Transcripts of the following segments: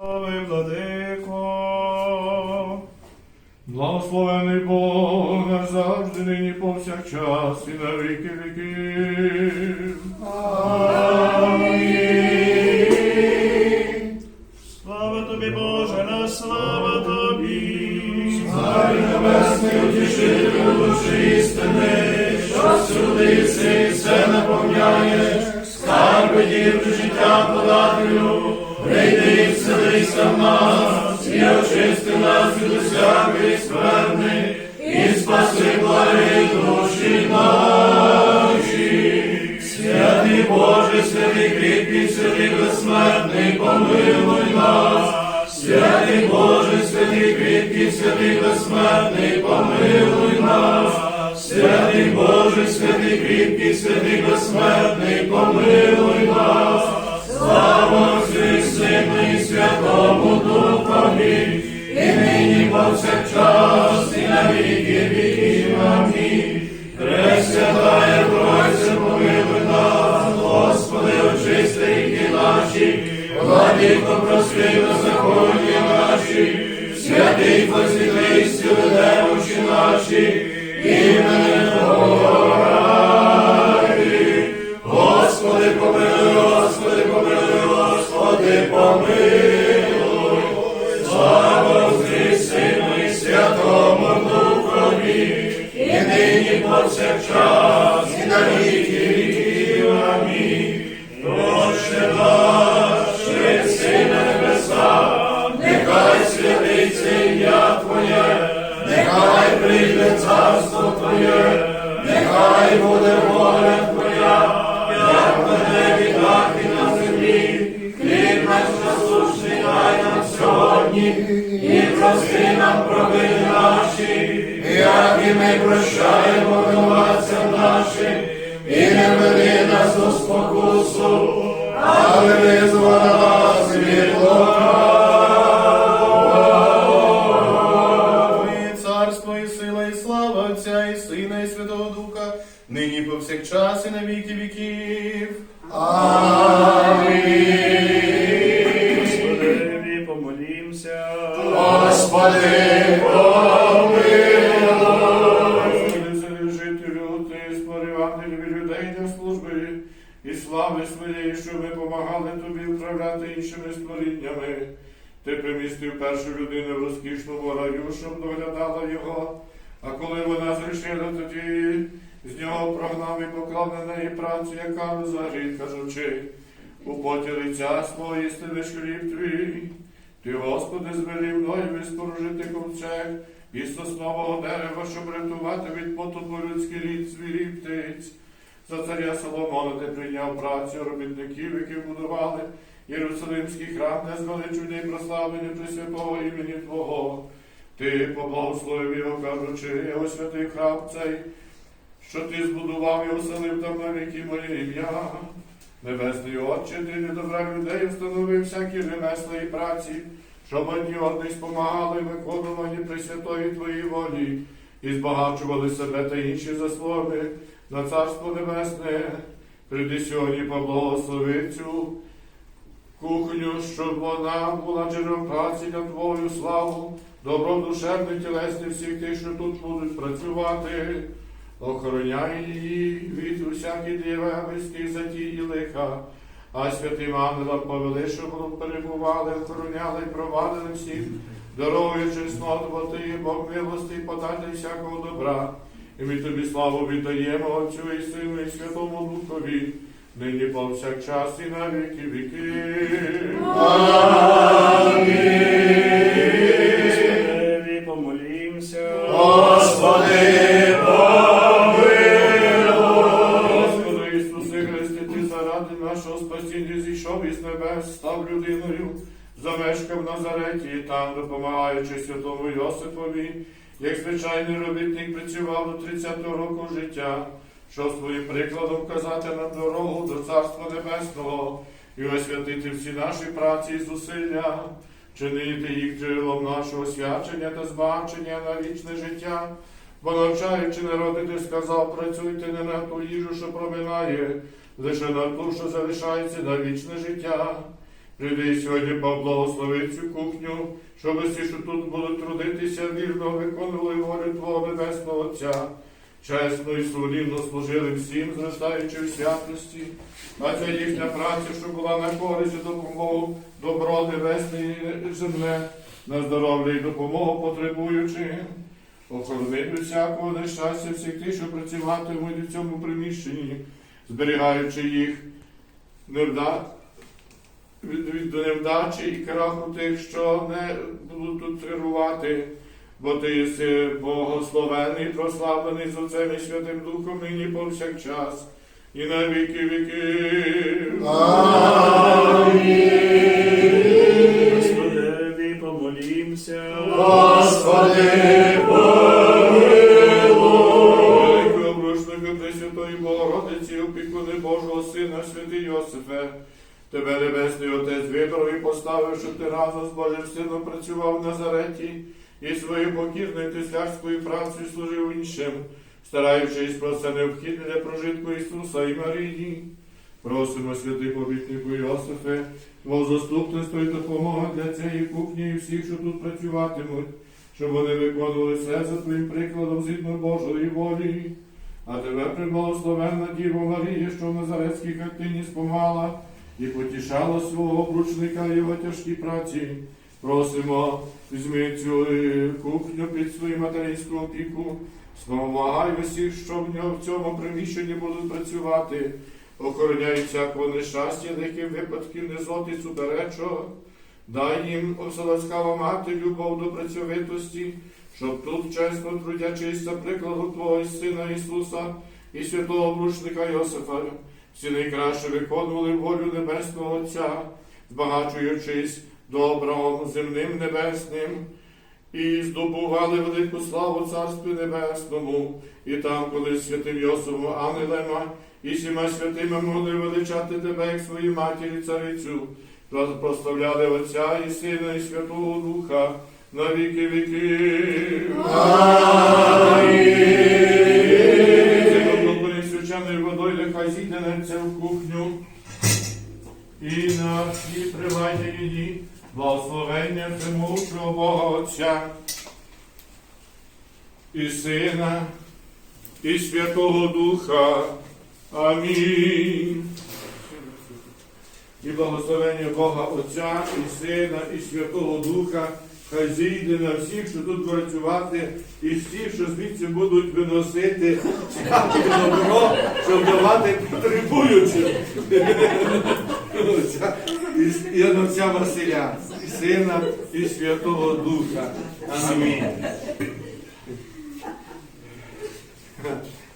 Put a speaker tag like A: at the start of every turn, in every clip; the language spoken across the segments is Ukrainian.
A: Слави, владико, благословений Бог завжди, нині повсякчас і на віки віків. Слава тобі, Боже, на слава тобі.
B: Царю небесний, утішителю душі істини, що всюди все наповняєш, нас, і нас від усякої скверни, і спаси благи душі наші. Святий Боже, святий кріпкий, святий безсмертний, помилуй нас. Святий Боже, святий кріпкий, святий безсмертний, помилуй нас. Святий Боже, святий кріпкий, святий безсмертний, помилуй нас. Слава Сину Святому Духові, і нині повсякчас, і на віки віків. Амінь. Пресвятая Тройця, помилуй нас, Господи, очисти ріки наші, владико просвій беззаконні наші, святий посвітлий, сюди очі наші, Господи, помилуй. Слава Сину Святому Духові, і нині повсякчас, як
A: людину в розкішному раю, щоб доглядала його. А коли вона зрішила, тоді з нього прогнав і поклав на неї працю, яка не загріх, кажучи, у поті лиця свого їсти лиш хліб твій. Ти, Господи, звелів мною споружити ковчег і соснового дерева, щоб рятувати від потопу людський рід звірі птиць. За царя Соломона ти прийняв працю робітників, які будували Єрусалимський храм, де звеличення і прославлення Пресвятого імені Твого. Ти поблагословив його, кажучи, ось святий храм цей, що ти збудував і оселив там на віки моє ім'я. Небесний Отче, ти не добра людей встановив всякі ремесла і праці, щоб одні одні спомагали виконувані Пресвятої Твоїй волі і збагачували себе та інші заслуги на Царство Небесне. Прийди сьогодні поблагослови цю кухню, щоб вона була джерелом праці на Твою славу, добродушевний тілесний всіх тих, що тут будуть працювати. Охороняй її від усяких діявольських затій і лиха, а святим ангелам повели, щоб перебували, охороняли провадили всіх дорогою чесноту, ти Бог милости подати всякого добра. І ми тобі славу віддаємо Отцю і Сину, і Святому Духові, нині повсякчас і на віки віки. Амінь. Помолімся.
B: Господи, помилуй.
A: Господи Ісусе Христе, Ти заради нашого спасіння зійшов із небес, став людиною, замешкав в Назареті, і там, допомагаючи святому Йосипові, як звичайний робітник працював до 30-го року життя, щоб своїм прикладом вказати нам дорогу до Царства Небесного і освятити всі наші праці і зусилля, чинити їх джерелом нашого свячення та збагачення на вічне життя. Бо навчаючи народи, ти сказав, працюйте не на ту їжу, що проминає, лише на ту, що залишається на вічне життя. Прийди сьогодні поблагослови цю кухню, щоб всі, що тут будуть трудитися, вірно виконували волю Твого Небесного Отця. Чесно і сумлінно служили всім, зростаючи в святості, а ця їхня праця, що була на користь допомогу добро небесне і земне, на здоров'я і допомогу потребуючим. Охорони всякого нещастя всіх тих, що працюватимуть у цьому приміщенні, зберігаючи їх невда... від, від невдачі і краху тих, що не будуть тут керувати. Бо ти єси богословений, прославлений з Отцем і Святим Духом нині повсякчас, і на віки віків.
C: Господи, помолімся.
B: Господи,
A: Великий обручника Пресвятої Богородиці, опікуни Божого Сина, святий Йосифе, тебе Небесний Отець вибрав і поставив, щоб ти разом з Божим Сином працював в Назареті і своєю покірною тислярською працею служив іншим, стараючись про це необхідне для прожитку Ісуса і Марії. Просимо, святий повітнику Йосифе, твого заступництво і допомога для цієї кухні і всіх, що тут працюватимуть, щоб вони виконували все за твоїм прикладом згідно Божої волі. А тебе, приблагословенна Діво Марія, що в Назарецькій хатині спомагала і потішала свого обручника його тяжкі праці. Просимо, візьми цю е, кухню під свою материнську опіку, спомагай усіх, що в нього в цьому приміщенні будуть працювати, охороняй всякого нещастя, яким випадків незоти суперечок. Дай їм оселаскава мати любов до працьовитості, щоб тут чесно трудячись за прикладу Твого Сина Ісуса і святого обручника Йосифа, всі найкраще виконували волю Небесного Отця, збагачуючись добром земним небесним, і здобували велику славу Царстві Небесному, і там, коли святим Йосифом Ангелема і всіма святими могли величати тебе, як свою матір і царицю, прославляли Отця і Сина, і Святого Духа на віки віків. Благословення Бога Отця і Сина, і Святого Духа. Амінь. І благословення Бога Отця і Сина, і Святого Духа, хай зійде на всіх, що тут працювати, і всіх, що звідси будуть виносити добро, щоб давати потребуючим. І- на Василя, Сина, і Святого Духа. Амінь.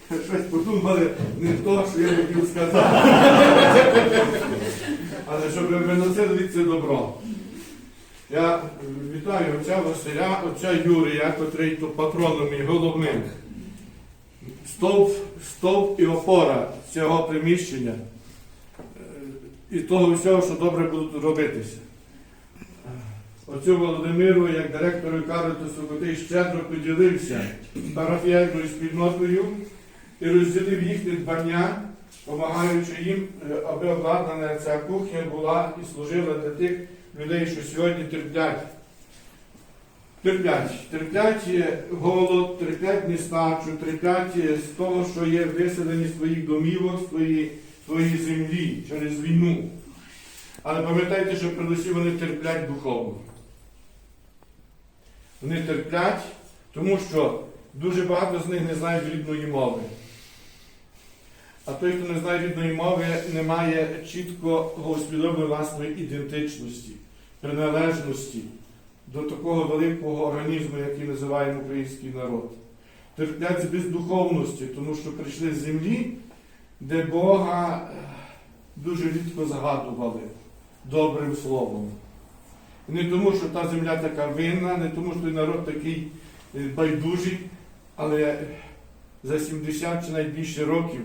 A: Щось подумали не то, що я хотів сказати. Але щоб виносили від це добро. Я вітаю отця Василя, отця Юрія, котрий тут патроном і головним. Стовп, стовп і опора цього приміщення і того всього, що добре буде робитися. Оцю Володимиру, як директору Каритасу, котрий щедро поділився парафіяльною спільнотою і розділив їхнє дбання, допомагаючи їм, е, аби обладнана ця кухня була і служила для тих людей, що сьогодні терплять. Терплять, терплять голод, терплять нестачу, терплять з того, що є виселені своїх домівок, з своєї, землі через війну. Але пам'ятайте, що передусім вони терплять духовно. Вони терплять, тому що дуже багато з них не знають рідної мови. А той, хто не знає рідної мови, не має чіткого усвідомлення власної ідентичності, приналежності до такого великого організму, який називаємо український народ. Терплять з бездуховності, тому що прийшли з землі, де Бога е, дуже рідко згадували добрим словом. Не тому, що та земля така винна, не тому, що народ такий е, байдужий, але за 70 чи навіть більше років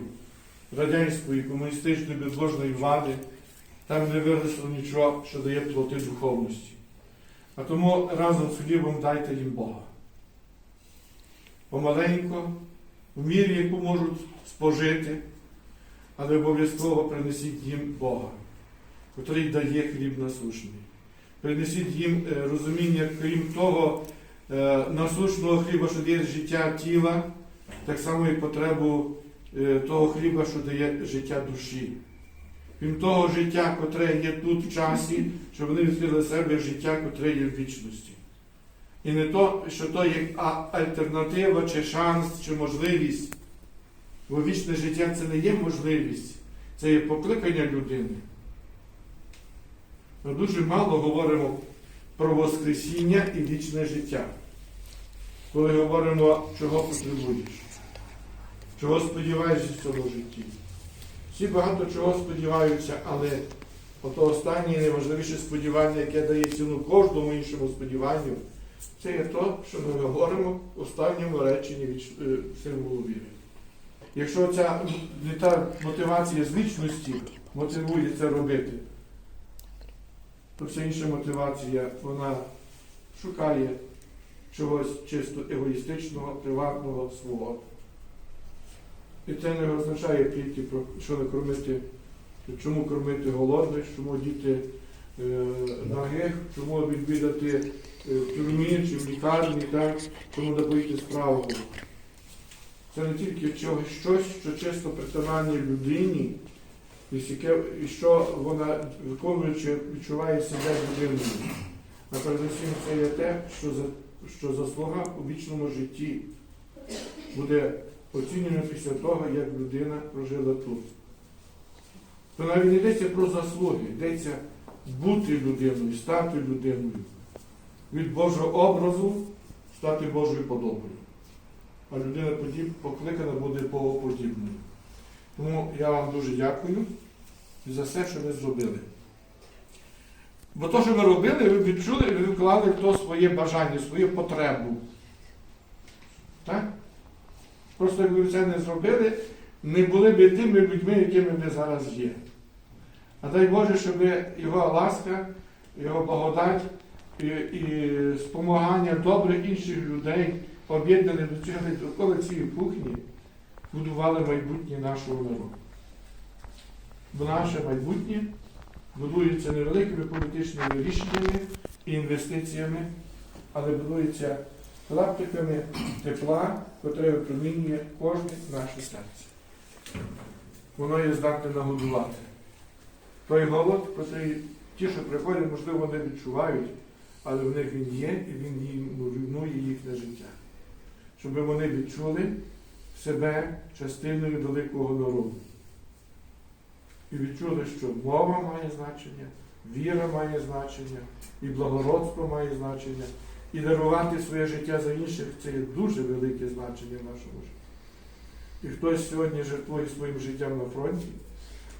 A: радянської комуністичної безбожної влади там не виросло нічого, що дає плоти духовності. А тому разом з хлібом дайте їм Бога. Помаленько, в мірі, яку можуть спожити, але обов'язково принесіть їм Бога. котрий дає хліб насушний. Принесіть їм е, розуміння, крім того, е, насушного хліба, що дає життя тіла, так само і потребу е, того хліба, що дає життя душі. Крім того життя, котре є тут в часі, щоб вони відкрили себе життя, котре є в вічності. І не то, що то є альтернатива, чи шанс, чи можливість. Бо вічне життя це не є можливість, це є покликання людини. Ми дуже мало говоримо про Воскресіння і вічне життя. Коли говоримо, чого потребуєш, чого сподіваєшся в цьому житті. Всі багато чого сподіваються, але ото останнє найважливіше сподівання, яке дає ціну кожному іншому сподіванню, це є то, що ми говоримо в останньому реченні від е, символу віри. Якщо ця мотивація з вічності мотивує це робити, то вся інша мотивація, вона шукає чогось чисто егоїстичного, приватного свого. І це не означає тільки про що не кормити, чому кормити голодних, чому діти е, нагих, чому відвідати е, в тюрмі чи в лікарні, так, чому допоїти справу. Це не тільки щось, що чисто притаманне людині, і що вона виконуючи, відчуває себе людиною. А передусім це є те, що, за, що заслуга у вічному житті буде оцінювано після того, як людина прожила тут. То навіть не йдеться про заслуги, йдеться бути людиною, стати людиною. Від Божого образу стати Божою подобою. А людина покликана буде Богоподібною. Тому я вам дуже дякую за все, що ви зробили. Бо то, що ви робили, ви відчули, і ви вклали то своє бажання, свою потребу. Так? Просто якби ви це не зробили, не були б тими людьми, якими ви зараз є. А дай Боже, щоб його ласка, його благодать і, і спомагання добрих інших людей, об'єднані до цього цієї кухні, будували майбутнє нашого народу. Бо наше майбутнє будується не великими політичними рішеннями і інвестиціями, але будується клаптиками тепла, котре випромінює кожне наше серце. Воно є здатне нагодувати. Той голод, котрий ті, що приходять, можливо, не відчувають, але в них він є і він їм руйнує їхнє життя. Щоб вони відчули себе частиною великого народу. І відчули, що мова має значення, віра має значення, і благородство має значення, і дарувати своє життя за інших це є дуже велике значення в нашому житті. І хтось сьогодні жертвує своїм життям на фронті,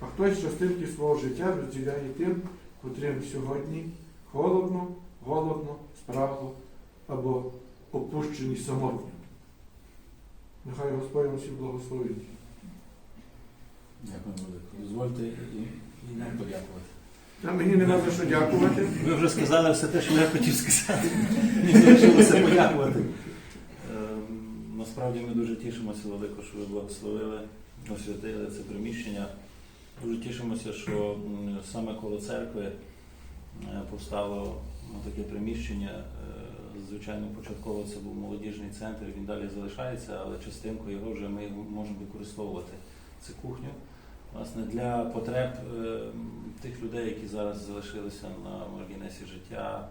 A: а хтось частинки свого життя розділяє тим, котрим сьогодні холодно, голодно, спрагло або опущені самотньо. Нехай Господь всіх благословить.
D: Дякую велико. Дозвольте і, і нам подякувати.
A: А мені нема за що дякувати.
D: Ви вже сказали все те, що я хотів сказати. Мені залишилося подякувати. Ем, Насправді ми дуже тішимося велико, що ви благословили, освятили це приміщення. Дуже тішимося, що саме коло церкви е, повстало таке приміщення. Звичайно, початково це був молодіжний центр, він далі залишається, але частинку його вже ми можемо використовувати цю кухню. Власне, для потреб е, тих людей, які зараз залишилися на маргінесі життя,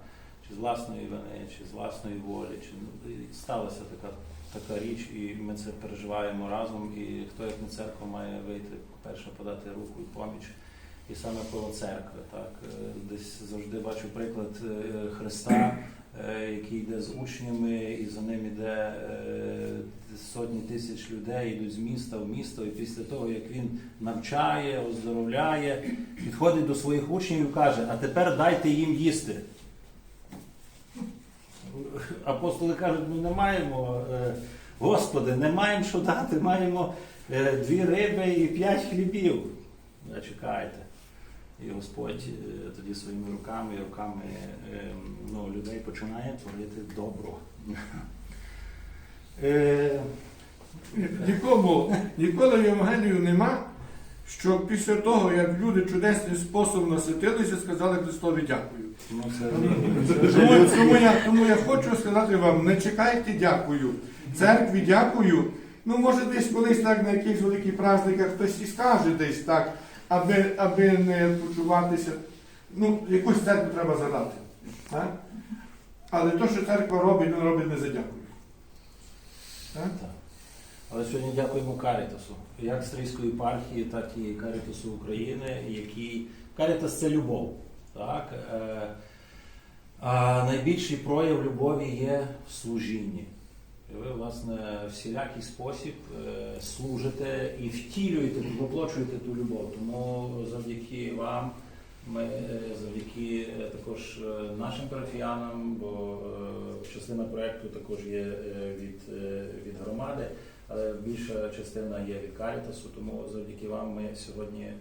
D: чи з власної вини, чи з власної волі, чи ну, сталася така, така річ, і ми це переживаємо разом. І хто як не церква має вийти, перше подати руку і поміч. І саме коло церкви. Так? Е, Десь завжди бачу приклад е, Христа, який йде з учнями, і за ним йде е, сотні тисяч людей, йдуть з міста в місто, і після того, як він навчає, оздоровляє, підходить до своїх учнів і каже, а тепер дайте їм їсти. Апостоли кажуть, ми не маємо, е, Господи, не маємо що дати, маємо е, дві риби і п'ять хлібів. Чекайте. І Господь е, тоді своїми руками і руками е, ну, людей починає творити добро. Е,
A: Нікому, ніколи в Євангелію нема, що після того, як люди чудесним способом наситилися, сказали Христові дякую.
E: Ну,
A: Тому, тому, я, тому я хочу сказати вам, не чекайте дякую. Церкві дякую. Ну, може, десь колись так на якихось великих праздниках хтось і скаже десь так, аби, аби не почуватися. Ну, якусь церкву треба задати. Так? Але то, що церква робить, вона робить не за дякую.
D: Але сьогодні дякуємо Карітасу, як Стрийської єпархії, так і Карітасу України, який Карітас це любов. Так? Е, А найбільший прояв любові є в служінні. Ви, власне, всілякий спосіб е, служите і втілюєте, воплочуєте ту любов. Тому завдяки вам, ми е, завдяки е, також нашим парафіянам, бо частина проєкту також є від, від громади, але більша частина є від Карітасу, тому завдяки вам ми сьогодні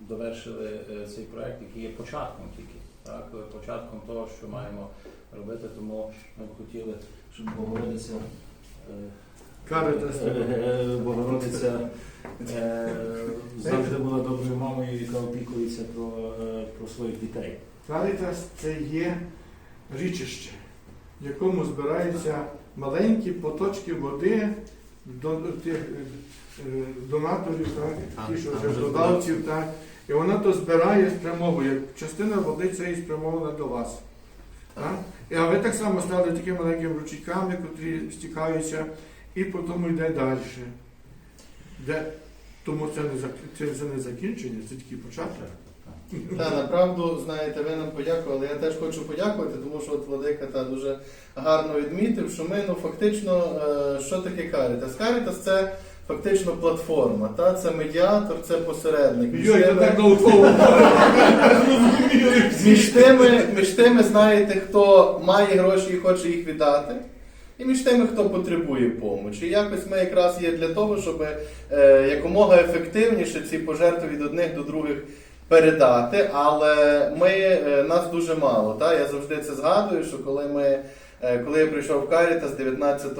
D: довершили цей проєкт, який є початком тільки. Так, початком того, що маємо робити, тому ми б хотіли, щоб Богородиця е, е, е, Богородиця завжди була доброю мамою, яка опікується про, про своїх дітей.
A: Карітас це є річище, в якому збираються маленькі поточки води до тих донаторів, так, ті, що вже додавців, так. І вона то збирає спрямовує. Частина води цієї спрямована до вас. Так? А ви так само стали такими маленькими ручейками, котрі стікаються, і потім йде далі. Де, тому це не, це, це не закінчення, це тільки початок.
E: Та направду, знаєте, ви нам подякували. Я теж хочу подякувати, тому що от Владика та дуже гарно відмітив, що ми ну фактично, е, що таке Карітас? Карітас це фактично платформа, та це медіатор, це посередник. Між
A: Йой,
E: тими-
A: так науково.
E: Між тими, між тими, знаєте, хто має гроші і хоче їх віддати, і між тими, хто потребує помочі. І якось ми якраз є для того, щоб е, якомога ефективніше ці пожертви від одних до других передати. Але ми, е, нас дуже мало. Та? Я завжди це згадую, що коли ми. Е, Коли я прийшов в Карітас 19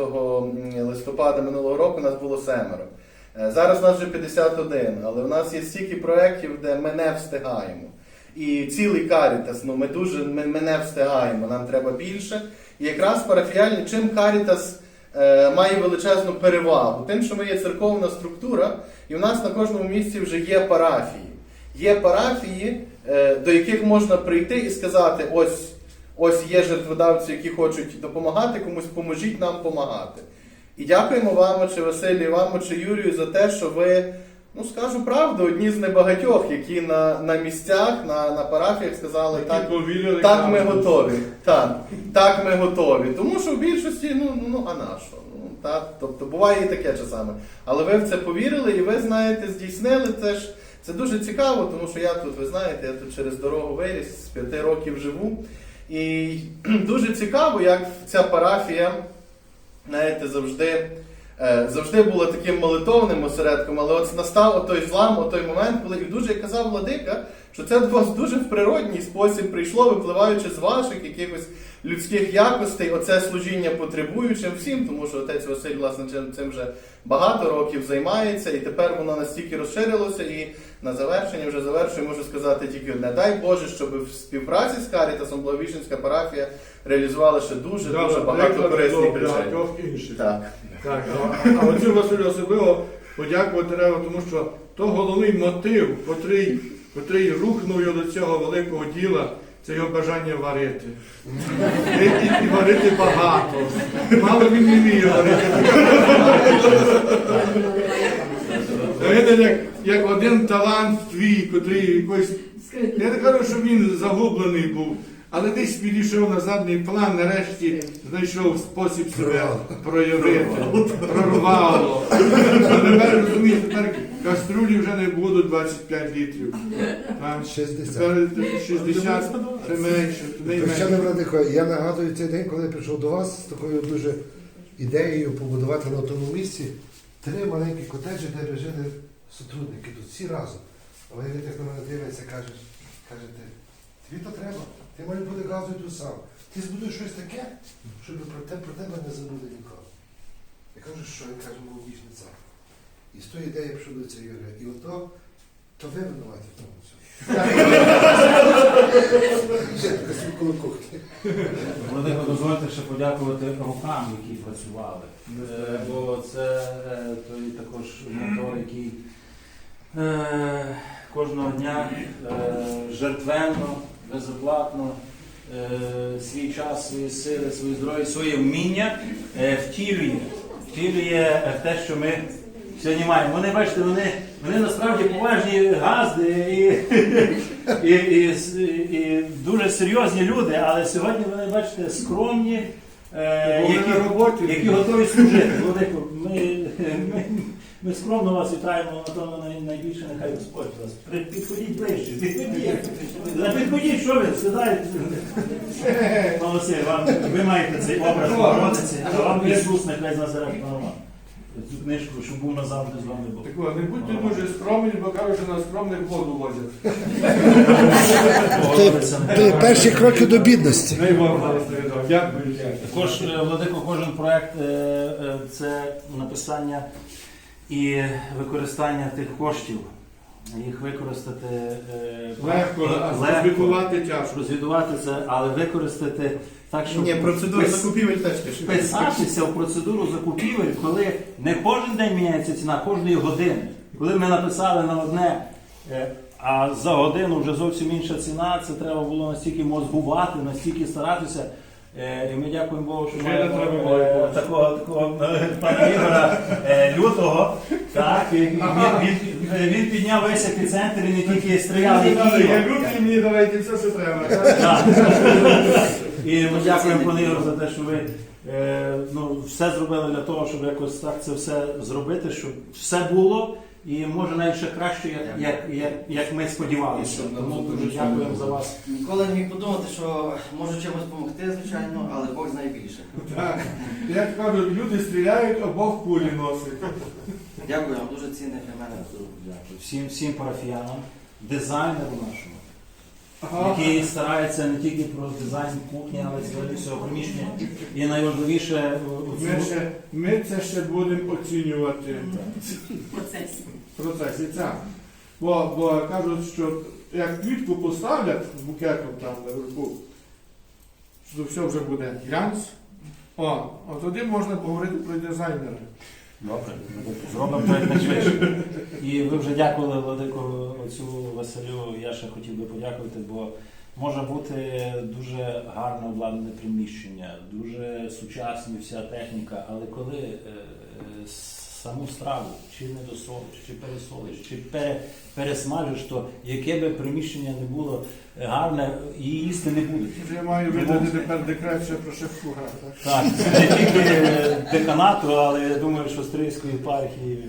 E: листопада минулого року, нас було семеро. Е, Зараз нас вже 51, але в нас є стільки проєктів, де ми не встигаємо. І цілий карітас, ну ми дуже ми, ми не встигаємо, нам треба більше. І якраз парафіальні, чим карітас е, має величезну перевагу, тим, що ми є церковна структура, і в нас на кожному місці вже є парафії. Є парафії, е, до яких можна прийти і сказати: ось, ось є жертводавці, які хочуть допомагати, комусь поможіть нам допомагати. І дякуємо вам, чи Василію, вам, чи Юрію, за те, що ви. Ну, скажу правду, одні з небагатьох, які на, на місцях, на, на парафіях сказали, так,
A: повірили.
E: так ми готові. Так, так ми готові. Тому що в більшості, ну, ну, ну а на що? Ну, так, тобто буває і таке часами. Але ви в це повірили і ви знаєте, здійснили це ж. Це дуже цікаво, тому що я тут, ви знаєте, я тут через дорогу виріс, з п'яти років живу. І дуже цікаво, як ця парафія, знаєте, завжди. Е, завжди була таким молитовним осередком, але от настав той злам, той момент, коли і дуже казав Владика, що це до вас дуже в природній спосіб прийшло, випливаючи з ваших якихось людських якостей, оце служіння потребуючим всім, тому що отець Василь, власне, цим- вже багато років займається, і тепер воно настільки розширилося, і на завершення вже завершую, можу сказати тільки одне. Дай Боже, щоб в співпраці з Карітасом Благовіщенська парафія реалізувала ще дуже дуже багато корисних речей.
A: інших.
E: Так.
A: Так, а, а оцю Василю особливо подякувати треба, тому що то головний мотив, котрий, котрий рухнув його до цього великого діла, це його бажання варити. І, і, варити багато. Мало він не вміє варити. Як, як один талант твій, котрий якось. Я не кажу, що він загублений був, але десь підійшов на задній план, нарешті знайшов спосіб себе проявити, прорвало. Тепер розумієте, тепер каструлі вже не будуть 25 літрів. Так?
F: 60.
A: 60 це менше, туди й менше.
F: братико, я нагадую цей день, коли я прийшов до вас з такою дуже ідеєю побудувати на тому місці три маленькі котеджі, де жили сотрудники тут всі разом. А вони так на мене дивляться, кажуть, кажете, тобі то треба, ти маєш бути газою тут сам. Ти збудуєш щось таке, щоб про, те, про тебе не забули ніколи. Я кажу, що він каже, молодіжний цар. І з тої ідеї цього Юрія. І ото То ви винуваті в тому всьому.
D: Володимир, дозвольте ще подякувати рукам, які працювали. Е, Бо це е, той також мотор, який е, кожного дня жертвенно, безоплатно свій час, свої сили, свої здоров'я, своє вміння втілює. Втілює те, що ми сьогодні маємо. Вони, бачите, вони, вони насправді поважні газди і, і, і, і, дуже серйозні люди, але сьогодні вони, бачите, скромні, е, які,
A: роботі.
D: які готові служити. Владико, ми, ми, ми скромно вас вітаємо, на тому найбільше нехай Господь вас. Підходіть ближче, підходіть. Підходіть, що ви, сідаєте. Василь, вам, ви маєте цей образ Богородиці, а вам Ісус нехай з Назарет Панова. Цю книжку, щоб був назавжди з вами Бог.
A: Так не будьте дуже скромні, бо кажуть, що на скромних воду возять.
F: Це перші кроки до бідності.
A: Дай Бог благословить. Дякую. дякую.
D: Також е, Владико, кожен проект е, е, це написання і використання тих коштів. Їх використати е,
A: Легко, а
D: легко,
A: звітувати тяжко.
D: розвідувати це, але використати так, щоб
B: Ні, процедура
D: пис-
B: закупівель теж пише.
D: вписатися в процедуру закупівель, коли не кожен день міняється ціна, кожної години. Коли ми написали на одне, е, а за годину вже зовсім інша ціна, це треба було настільки мозгувати, настільки старатися. Е, І ми дякуємо Богу, що
A: Ще
D: маємо
A: не треба
D: е,
A: було.
D: такого, такого е, пана Ігора е, лютого. Так, і він, він, він підняв весь епіцентр і не тільки стріляли
A: Я
D: Києва.
A: лютий, мені давайте все, що треба.
D: Так. І ми дякуємо пане Ігор за те, що ви е, ну, все зробили для того, щоб якось так це все зробити, щоб все було. І може навіть ще краще, як, як, як, як ми сподівалися. Тому дуже дякуємо за вас.
G: Ніколи не міг подумати, що можу чимось допомогти, звичайно, але Бог знає більше.
A: Так. Як кажуть, люди стріляють, а Бог кулі носить.
G: Дякую вам, дуже цінне для мене.
D: Дякую. Всім, всім парафіянам, дизайнеру нашому. Який старається не тільки про дизайн кухні, але й взагалі всього приміщення. І найважливіше у
A: Ми, ще, ми це ще будемо оцінювати
H: процесі.
A: в процесі. Це. Бо, бо кажуть, що як квітку поставлять з букетом там наверху, що все вже буде глянц. О, а тоді можна поговорити про дизайнера.
D: Добре, зробимо то якнайшвидше. І ви вже дякували Владику отцю Василю. Я ще хотів би подякувати, бо може бути дуже гарне обладнане приміщення, дуже сучасна вся техніка, але коли е, е, саму страву чи не досолиш, чи пересолиш, чи пере, пересмажиш, то яке би приміщення не було гарне, її їсти не.
A: Вже я маю видати тепер декрет про шеф-кухара. Так?
D: Не тільки деканату, але я думаю, що Стрийської єпархії.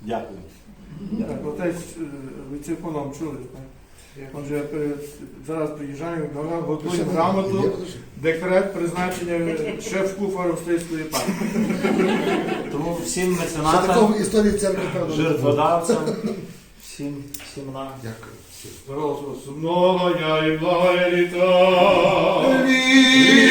D: Дякую.
A: Так, отець е, віце-економ чули. Отже, зараз приїжджаємо, готуємо готуємо грамоту, декрет призначення шеф-кухара Австрійської партії.
D: Тому всім меценатам,
F: історії церкви,
D: жертводавцям, всім, всім нам.
F: Дякую.
A: Сумного я і благая літа.